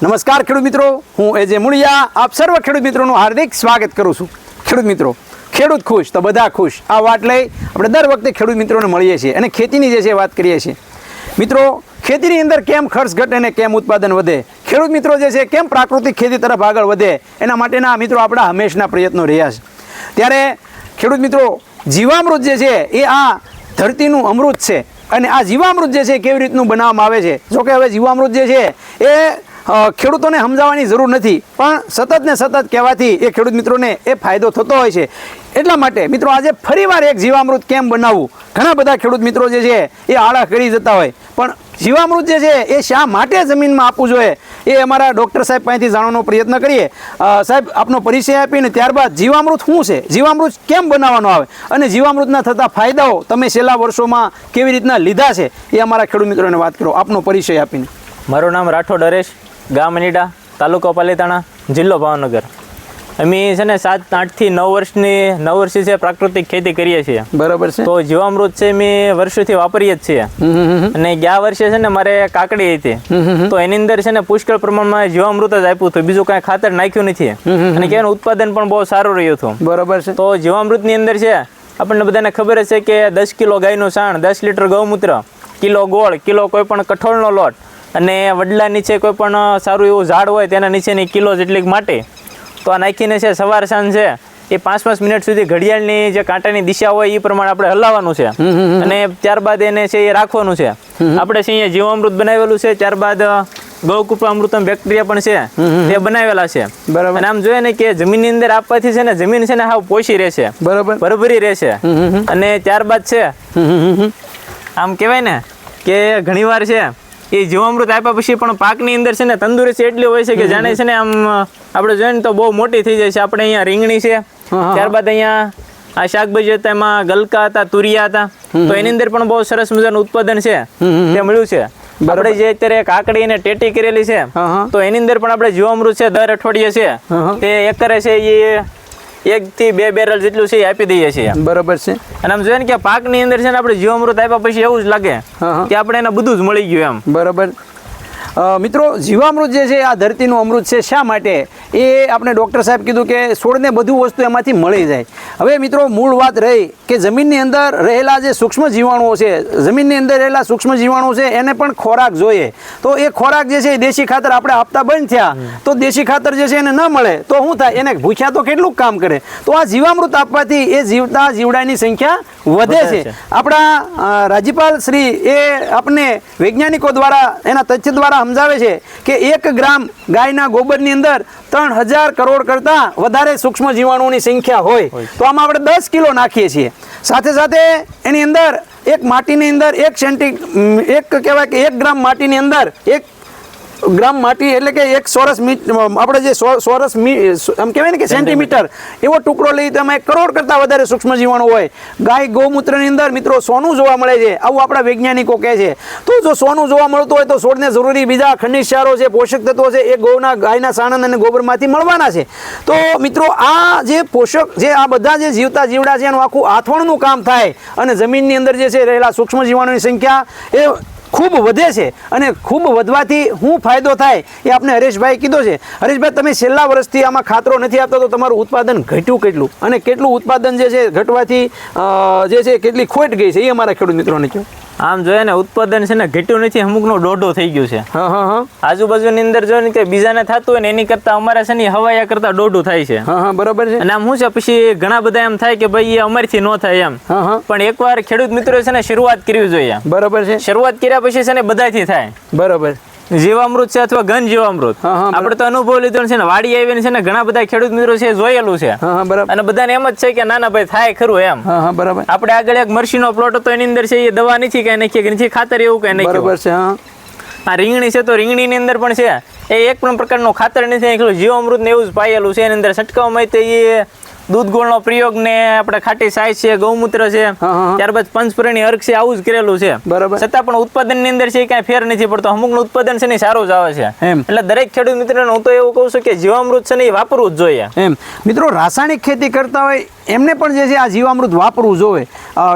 નમસ્કાર ખેડૂત મિત્રો, હું એજે મુળિયા. આપ સર્વ ખેડૂત મિત્રોનું હાર્દિક સ્વાગત કરું છું. ખેડૂત મિત્રો, ખેડૂત ખુશ તો બધા ખુશ. આ વાત લઈ આપણે દર વખતે ખેડૂત મિત્રોને મળીએ છીએ અને ખેતીની જે છે વાત કરીએ છીએ. મિત્રો, ખેતીની અંદર કેમ ખર્ચ ઘટે અને કેમ ઉત્પાદન વધે? ખેડૂત મિત્રો જે છે, કેમ પ્રાકૃતિક ખેતી તરફ આગળ વધે? એના માટેના મિત્રો આપણા હંમેશના પ્રયત્નો રહ્યા છે. ત્યારે ખેડૂત મિત્રો, જીવામૃત જે છે, એ આ ધરતીનું અમૃત છે. અને આ જીવામૃત જે છે કેવી રીતનું બનાવવામાં આવે છે? જોકે હવે જીવામૃત જે છે, એ ખેડૂતોને સમજાવવાની જરૂર નથી, પણ સતત ને સતત કહેવાથી એ ખેડૂત મિત્રોને એ ફાયદો થતો હોય છે. એટલા માટે મિત્રો આજે ફરીવાર એક જીવામૃત કેમ બનાવવું? ઘણા બધા ખેડૂત મિત્રો જે છે, એ આળા કરી જતા હોય. પણ જીવામૃત જે છે, એ શા માટે જમીનમાં આપવું જોઈએ? એ અમારા ડૉક્ટર સાહેબ પાસેથી જાણવાનો પ્રયત્ન કરીએ. સાહેબ, આપનો પરિચય આપીને ત્યારબાદ જીવામૃત શું છે? જીવામૃત કેમ બનાવવાનો આવે? અને જીવામૃતના થતા ફાયદાઓ તમે છેલ્લા વર્ષોમાં કેવી રીતના લીધા છે? એ અમારા ખેડૂત મિત્રોને વાત કરો. આપનો પરિચય આપીને. મારું નામ રાઠોડ હરેશ. ગામ અનીડા તાલુકો પાલીતાણા જિલ્લો ભાવનગર. અમે છે ને સાત આઠથી નવ વર્ષની નવ વર્ષથી છે પ્રાકૃતિક ખેતી કરીએ છીએ. બરાબર છે. તો જીવામૃત છે અમે વર્ષોથી વાપરીએ જ છીએ. અને ગયા વર્ષે છે ને મારે કાકડી હતી. તો એની અંદર છે ને પુષ્કળ પ્રમાણમાં જીવામૃત જ આપ્યું હતું. બીજું કાંઈ ખાતર નાખ્યું નથી. અને કે એનું ઉત્પાદન પણ બહુ સારું રહ્યું હતું. બરાબર છે. તો જીવામૃતની અંદર છે આપણને બધાને ખબર છે કે દસ કિલો ગાયનું સાણ દસ લીટર ગૌમૂત્ર કિલો ગોળ કિલો કોઈ પણ કઠોળનો લોટ અને વડલા નીચે કોઈ પણ સારું એવું ઝાડ હોય તેના નીચેની કિલો જેટલી માટી તો આ નાખીને છે સવાર સાંજ છે એ પાંચ પાંચ મિનિટ સુધી ઘડિયાળની જે કાંટાની દિશા હોય એ પ્રમાણે આપણે હલાવવાનું છે. અને ત્યારબાદ એને છે એ રાખવાનું છે. આપણે છે અહીંયા જીવામૃત બનાવેલું છે ત્યારબાદ ગૌકૃપામૃતમ બેક્ટેરિયા પણ છે તે બનાવેલા છે. બરાબર. અને આમ જોઈએ ને કે જમીનની અંદર આપવાથી છે ને જમીન છે ને હાવ પોષી રહેશે બરાબર. ભરભરી રહેશે અને ત્યારબાદ છે આમ કહેવાય ને કે ઘણીવાર છે એ જીવામૃત આપ્યા પછી પણ પાકની અંદર છે ને તંદુરસ્તી એટલી હોય છે કે જાણે છે ને આમ આપણે જોઈએ ને તો બહુ મોટી થઈ જાય છે. આપણે અહીંયા રીંગણી છે. ત્યારબાદ અહીંયા આ શાકભાજી હતા એમાં ગલકા હતા તુરિયા હતા. તો એની અંદર પણ બહુ સરસ મજાનું ઉત્પાદન છે. તે મળ્યું છે. આપણે જે અત્યારે કાકડી ને ટેટી કરેલી છે. તો એની અંદર પણ આપણે જીવામૃત છે દર અઠવાડિયે છે. તે એકરે છે એ એક થી બે બેરલ જેટલું છે એ આપી દઈએ છીએ. બરોબર છે. અને આમ જોઈએ ને કે પાકની અંદર છે ને આપણે જીવામૃત આપ્યા પછી એવું જ લાગે. કે આપણે એને બધું જ મળી ગયું એમ. બરાબર. મિત્રો જીવામૃત જે છે આ ધરતીનું અમૃત છે શા માટે? એ આપણે ડૉક્ટર સાહેબ કીધું કે છોડને બધું વસ્તુ એમાંથી મળી જાય. હવે મિત્રો મૂળ વાત રહી કે જમીનની અંદર રહેલા જે સૂક્ષ્મ જીવાણુઓ છે જમીનની અંદર રહેલા સૂક્ષ્મ જીવાણુઓ છે એને પણ ખોરાક જોઈએ. તો એ ખોરાક જે છે એ દેશી ખાતર આપણે આપતા બંધ થયા. તો દેશી ખાતર જે છે એને ન મળે. તો શું થાય? એને ભૂખ્યા તો કેટલું કામ કરે? તો આ જીવામૃત આપવાથી એ જીવતા જીવડાની સંખ્યા વધે છે. આપણા રાજ્યપાલ શ્રી એ આપને વૈજ્ઞાનિકો દ્વારા એના તથ્ય દ્વારા સમજાવે છે કે એક ગ્રામ ગાયના ગોબરની અંદર ત્રણ હજાર કરોડ કરતાં વધારે સૂક્ષ્મ જીવાણુઓની સંખ્યા હોય. તો આમાં આપણે દસ કિલો નાખીએ છીએ. સાથે સાથે એની અંદર એક માટીની અંદર એક સેન્ટી એક કહેવાય કે એક ગ્રામ માટીની અંદર એક ગ્રામ માટી એટલે કે એક સોરસ મી- આપણે જે સો- ચોરસ મી- આમ કહેવાય ને કે સેન્ટીમીટર. એવો ટુકડો લઈ તમે કરોડ કરતાં વધારે સૂક્ષ્મ જીવાણુ હોય. ગાય ગૌમૂત્રની અંદર મિત્રો સોનું જોવા મળે છે. આવું આપણા વૈજ્ઞાનિકો કહે છે. તો જો સોનું જોવા મળતું હોય તો છોડને જરૂરી બીજા ખનિજ ક્ષારો છે પોષક તત્વો છે એ ગૌના ગાયના સાણંદ અને ગોબરમાંથી મળવાના છે. તો મિત્રો આ જે પોષક જે આ બધા જે જીવતા જીવડા છે એનું આખું આથવણનું કામ થાય. અને જમીનની અંદર જે છે રહેલા સૂક્ષ્મ જીવાણુની સંખ્યા એ ખૂબ વધે છે અને ખૂબ વધવાથી શું ફાયદો થાય એ આપણે હરેશભાઈ કીધો છે. હરેશભાઈ, તમે છેલ્લા વર્ષથી આમાં ખાતરો નથી આપતા, તો તમારું ઉત્પાદન ઘટ્યું કેટલું? અને કેટલું ઉત્પાદન જે છે, ઘટવાથી જે છે, કેટલી ખોટ ગઈ છે, એ અમારા ખેડૂત મિત્રોને કહો. આમ જોઈએ ને ઉત્પાદન છે ને ઘટ્યું નથી અમુકનો દોઢો થઈ ગયું છે. આજુબાજુની અંદર જોઈએ ને કે બીજાને થતું હોય ને એની કરતા અમારે છે ને હવાયા કરતા દોઢું થાય છે. હા હા બરાબર છે. અને આમ શું છે પછી ઘણા બધા એમ થાય કે ભાઈ એ અમારથી ન થાય એમ. હા હા. પણ એકવાર ખેડૂત મિત્રો છે ને શરૂઆત કરવી જોઈએ. બરાબર છે. શરૂઆત કર્યા પછી છે ને બધાથી થાય. બરાબર. જીવામૃત છે અથવા ઘન જીવામૃત. આપણે તો અનુભવ લીધો છે ને વાડી આવીને છે ને ઘણા બધા ખેડૂત મિત્રો છે જોયેલું છે. બરાબર. અને બધાને એમ જ છે કે ના ના ભાઈ થાય ખરું એમ. બરાબર. આપણે આગળ એક મરસીનો પ્લોટ હતો એની અંદર છે એ દવા નથી કઈ નાખીએ કે નથી ખાતર એવું કઈ બરાબર નાખ્યું છે આ રીંગણી છે તો રીંગણીની અંદર પણ છે એ એક પણ પ્રકારનું ખાતર નથી નાખેલું જીવામૃત ને એવું જ પાયેલું છે એની અંદર છંટકાવમાં તો એ દૂધ ગોળનો પ્રયોગ ને આપણે ખાટી સાય છે ગૌમૂત્ર છે. ત્યારબાદ પંચપુરાની અર્ક છે આવું જ કરેલું છે. બરાબર. છતાં પણ ઉત્પાદનની અંદર છે કાંઈ ફેર નથી પડતો. અમુકનું ઉત્પાદન છે ને સારું જ આવે છે. એટલે દરેક ખેડૂત મિત્ર હું તો એવું કહું છું કે જીવામૃત છે ને એ વાપરવું જ જોઈએ. એમ. મિત્રો રાસાયણિક ખેતી કરતા હોય એમને પણ જે છે આ જીવામૃત વાપરવું જોઈએ.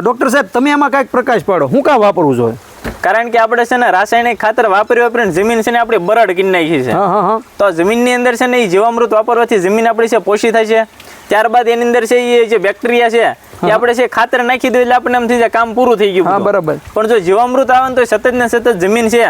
ડોક્ટર સાહેબ તમે આમાં કાંઈક પ્રકાશ પાડો. હું કાં વાપરવું જોઈએ? કારણ કે આપણે છે ને રાસાયણિક ખાતર વાપરી વાપરીને જમીન છે ને આપણે બરડ કરી નાખી છે. તો જમીનની અંદર છે ને એ જીવામૃત વાપરવાથી જમીન આપણી છે પોષી થાય છે. ત્યારબાદ એની અંદર છે એ જે બેક્ટેરિયા છે એ આપણે છે ખાતર નાખી દઈએ એટલે આપણને એમ થઈ જાય કામ પૂરું થઈ ગયું હા બરાબર. પણ જો જીવામૃત આવે ને તો સતત ને સતત જમીન છે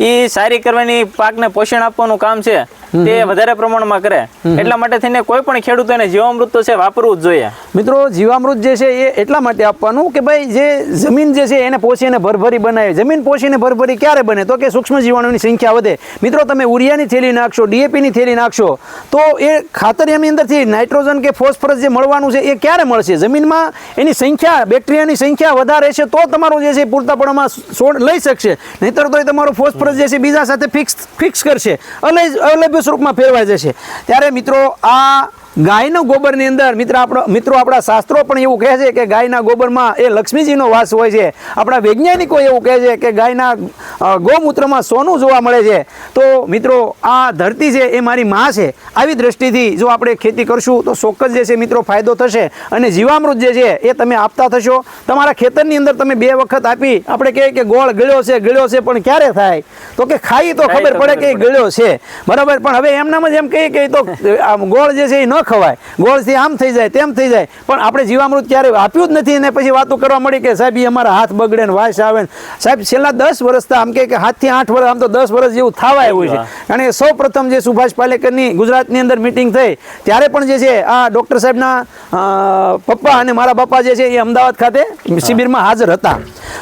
એ સારી કરવાની પાકને પોષણ આપવાનું કામ છે. તે વધારે પ્રમાણમાં કરે. એટલા માટે થઈને કોઈ પણ ખેડૂતોને જીવામૃત તો છે વાપરવું જ જોઈએ. મિત્રો જીવામૃત જે છે એ એટલા માટે આપવાનું કે ભાઈ જે જમીન જે છે એને પોષીને ભરભરી બનાવે. જમીન પોષીને ભરભરી ક્યારે બને? તો કે સૂક્ષ્મ જીવાણુની સંખ્યા વધે. મિત્રો તમે ઉરિયાની થેલી નાખશો ડીએપીની થેલી નાખશો તો એ ખાતર એની અંદરથી નાઇટ્રોજન કે ફોસ્ફરસ જે મળવાનું છે એ ક્યારે મળશે? જમીનમાં એની સંખ્યા બેક્ટેરિયાની સંખ્યા વધારે છે તો તમારું જે છે પૂરતા પ્રમાણમાં છોડ લઈ શકશે. નહીતર તો એ તમારું ફોસ્ફરસ જે છે બીજા સાથે ફિક્સ ફિક્સ કરશે. અલગ અલભ્ય સ્વરૂપમાં ફેરવાઈ જશે. ત્યારે મિત્રો આ ગાયનો ગોબરની અંદર મિત્ર આપણો મિત્રો આપણા શાસ્ત્રો પણ એવું કહે છે કે ગાયના ગોબરમાં એ લક્ષ્મીજીનો વાસ હોય છે. આપણા વૈજ્ઞાનિકો એવું કહે છે કે ગાયના ગૌમૂત્રમાં સોનું જોવા મળે છે. તો મિત્રો આ ધરતી છે એ મારી માં છે. આવી દ્રષ્ટિથી જો આપણે ખેતી કરશું તો ચોક્કસ જે છે મિત્રો ફાયદો થશે અને જીવામૃત જે છે એ તમે આપતા થશો. તમારા ખેતરની અંદર તમે બે વખત આપી આપણે કહીએ કે ગોળ ગળ્યો છે ગળ્યો છે પણ ક્યારે થાય? તો કે ખાઈ તો ખબર પડે કે ગળ્યો છે. બરાબર? પણ હવે એમનામ જ એમ કહીએ કે તો ગોળ જે છે એ ન ખવાય. ગોળથી આમ થઈ જાય તેમ થઈ જાય. પણ આપણે જીવામૃત ક્યારે આપ્યું જ નથી અને પછી વાતો કરવા મળી કે સાહેબ એ અમારા હાથ બગડે ને વાસ આવે ને. સાહેબ છેલ્લા દસ વર્ષથી આમ કે હાથથી આઠ વર્ષ આમ તો દસ વર્ષ જેવું થવા આવ્યું છે. કારણ કે સૌ પ્રથમ જે સુભાષ પાલેકરની ગુજરાતની અંદર મિટિંગ થઈ ત્યારે પણ જે છે આ ડૉક્ટર સાહેબના પપ્પા અને મારા બાપા જે છે એ અમદાવાદ ખાતે શિબિરમાં હાજર હતા.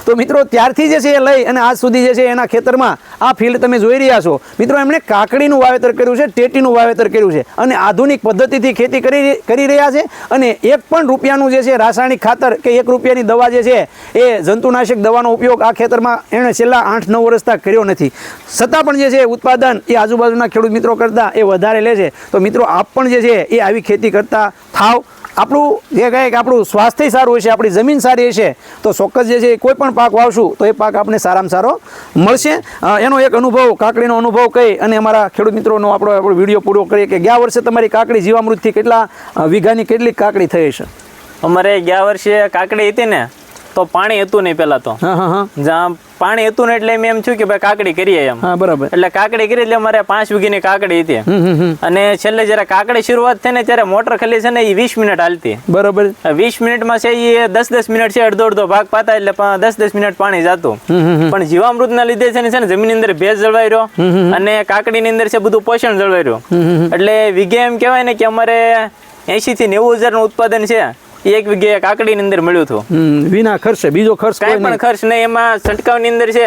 તો મિત્રો ત્યારથી જે છે એ લઈ અને આજ સુધી જે છે એના ખેતરમાં આ ફિલ્ડ તમે જોઈ રહ્યા છો. મિત્રો, એમણે કાકડીનું વાવેતર કર્યું છે, ટેટીનું વાવેતર કર્યું છે અને આધુનિક પદ્ધતિથી ખેતી કરી કરી રહ્યા છે અને એક પણ રૂપિયાનું જે છે રાસાયણિક ખાતર કે એક રૂપિયાની દવા જે છે એ જંતુનાશક દવાનો ઉપયોગ આ ખેતરમાં એણે છેલ્લા આઠ નવ વર્ષતા કર્યો નથી. છતાં પણ જે છે ઉત્પાદન એ આજુબાજુના ખેડૂત મિત્રો કરતાં એ વધારે લે છે. તો મિત્રો, આપ પણ જે છે એ આવી ખેતી કરતા થાવ. આપણું જે કહે આપણું સ્વાસ્થ્ય સારું હશે આપણી જમીન સારી હશે તો ચોક્કસ જે છે એ કોઈ પણ પાક વાવશું, તો એ પાક આપણે સારામાં સારો મળશે. એનો એક અનુભવ, કાકડીનો અનુભવ કહી અને અમારા ખેડૂત મિત્રોનો આપણો આપણો વીડિયો પૂરો કરીએ કે ગયા વર્ષે તમારી કાકડી જીવામૃતથી કેટલા વીઘાની કેટલી કાકડી થઈ હશે? અમારે ગયા વર્ષે કાકડી હતી ને તો પાણી હતું નહીં પેલા તો. જ્યાં પાણી હતું ને એટલે એમ થયું કે ભાઈ કાકડી કરીએ એમ. બરાબર. એટલે કાકડી કરી એટલે અમારે પાંચ વીઘીની કાકડી હતી. અને છેલ્લે જયારે કાકડી શરૂઆત થઈ ને ત્યારે મોટર ખાલી છે ને એ વીસ મિનિટ હાલતી. બરાબર. વીસ મિનિટમાં છે એ દસ દસ મિનિટ છે અડધો અડધો ભાગ પાતા એટલે દસ દસ મિનિટ પાણી જતું. પણ જીવામૃત ના લીધે છે ને છે ને જમીન અંદર ભેજ જળવાઈ રહ્યો. અને કાકડીની અંદર છે બધું પોષણ જળવાઈ રહ્યો. એટલે વીઘે એમ કહેવાય ને કે અમારે એસી થી નેવું હજારનું ઉત્પાદન છે. એક વીઘે કાકડીની અંદર મળ્યું હતું. વિના ખર્ચે બીજો ખર્ચ કઈ પણ ખર્ચ નહીં એમાં છંટકાવની અંદર છે.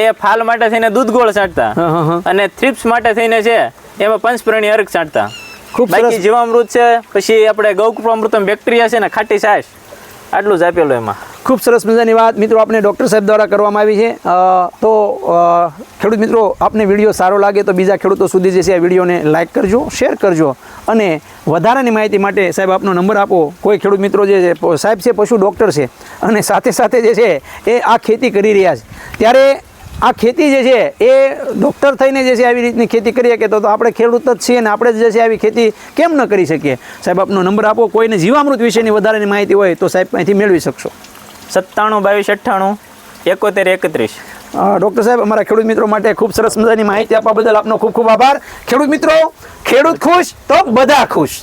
એ ફાલ માટે થઈને દૂધ ગોળ છાંટતા અને થ્રિપ્સ માટે થઈને છે એમાં પંચપ્રાણી અર્ક છાંટતા ખૂબ બાકી જીવામૃત છે પછી આપણે ગૌકૃપામૃતમ બેક્ટેરિયા છે ને ખાટી છાશ આટલું જ આપેલું એમાં. ખૂબ સરસ મજાની વાત. મિત્રો આપણે ડૉક્ટર સાહેબ દ્વારા કરવામાં આવી છે. તો ખેડૂત મિત્રો આપને વીડિયો સારો લાગે તો બીજા ખેડૂતો સુધી જે છે આ વિડીયોને લાઇક કરજો શેર કરજો. અને વધારાની માહિતી માટે સાહેબ આપનો નંબર આપો. કોઈ ખેડૂત મિત્રો જે છે સાહેબ છે, પશુ ડૉક્ટર છે. અને સાથે સાથે જે છે, એ આ ખેતી કરી રહ્યા છે. ત્યારે આ ખેતી જે છે, એ ડૉક્ટર થઈને જે છે, આવી રીતની ખેતી કરીએ કે તો આપણે ખેડૂત જ છીએ ને આપણે જ છે, આવી ખેતી કેમ ન કરી શકીએ? સાહેબ આપનો નંબર આપો. કોઈને જીવામૃત વિશેની વધારાની માહિતી હોય તો સાહેબ અહીંથી મેળવી શકશો. સત્તાણું, બાવીસ, અઠ્ઠાણું, એકોતેર, એકત્રીસ. ડૉક્ટર સાહેબ, અમારા ખેડૂત મિત્રો માટે ખૂબ સરસ મજાની માહિતી આપવા બદલ આપનો ખૂબ ખૂબ આભાર. ખેડૂત મિત્રો, ખેડૂત ખુશ તો બધા ખુશ.